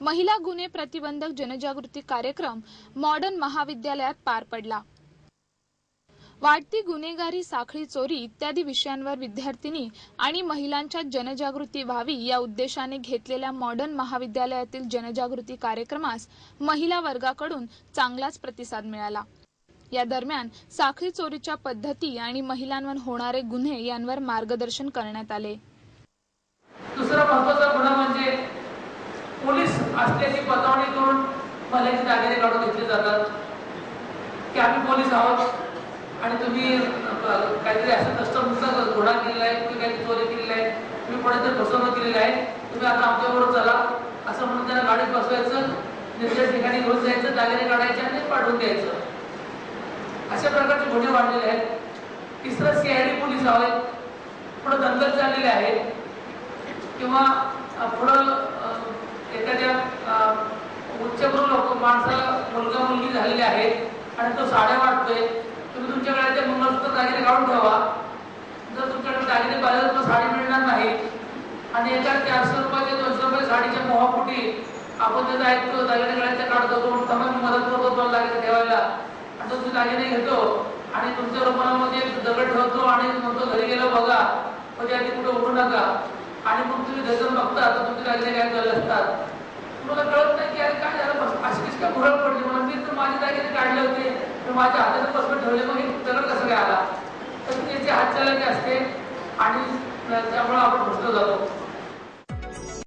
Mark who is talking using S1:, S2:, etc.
S1: महिला गुन्हे प्रतिबंधक जनजागृती कार्यक्रम मॉडर्न महाविद्यालयात पार पडला. वाढती गुन्हेगारी साखळी चोरी इत्यादी विषयांवर विद्यार्थिनी आणि महिलांच्या जनजागृती व्हावी या उद्देशाने घेतलेल्या मॉडर्न महाविद्यालयातील जनजागृती कार्यक्रमास महिला वर्गाकडून चांगलाच प्रतिसाद मिळाला. या दरम्यान साखळी चोरीच्या पद्धती आणि महिलांवर होणारे गुन्हे यांवर मार्गदर्शन करण्यात आले.
S2: दुसरा महत्त्वाचा गुन्हा म्हणजे असल्याची पतावणी करून भल्याचे दागिने काढून घेतले जातात. की आम्ही पोलीस आहोत आणि तुम्ही काहीतरी असं कस्टमचा घोडा केलेला आहे तुम्ही काहीतरी चोरी केलेली आहे तुम्ही कोणीतरी फसवणूक केलेली आहे तुम्ही आता आमच्याबरोबर चला. असं म्हणून त्यांना गाडीत बसवायचं निर्देश ठिकाणी घेऊन जायचं दागिने काढायचे आणि पाठवून द्यायचं. अशा प्रकारचे गुन्हे वाढलेले आहेत. तिसरं सीआयडी पोलीस आहेत. पुढं दंगल चाललेले आहेत. किंवा पुढं मुलगा मुलगी झालेली आहेत आणि तो साड्या वाटतोय तुम्ही तुमच्याकडे ते मंगळसूत्र दागिने काढून ठेवा. जर तुमच्याकडे दागिने पाहिजे तर साडी मिळणार नाही. आणि एका चारशे रुपयाचे दोनशे रुपये साडीच्या मोहापुटी. आपण त्याचा ऐकतो दागिने गळ्याच्या काढतो तो म्हणतो, मदत करतो दोन दागिने ठेवायला. आणि तो तुम्ही दागिने घेतो आणि तुमच्या रुमालामध्ये एक दगड ठेवतो आणि म्हणतो घरी गेलो बघा म्हणजे आधी कुठे उठू नका. आणि मग तुम्ही धजून बघता तर तुमचे दागिने काय झाले असतात. तुम्हाला कळत नाही की अरे काय झालं? बस अशी कशी काय घुरळ माझ्या हाताचं पासवर्ड ठेवले मग हे दगड कसं काय आला. तर त्याची हात असते आणि त्यामुळे आपण फसलो जातो.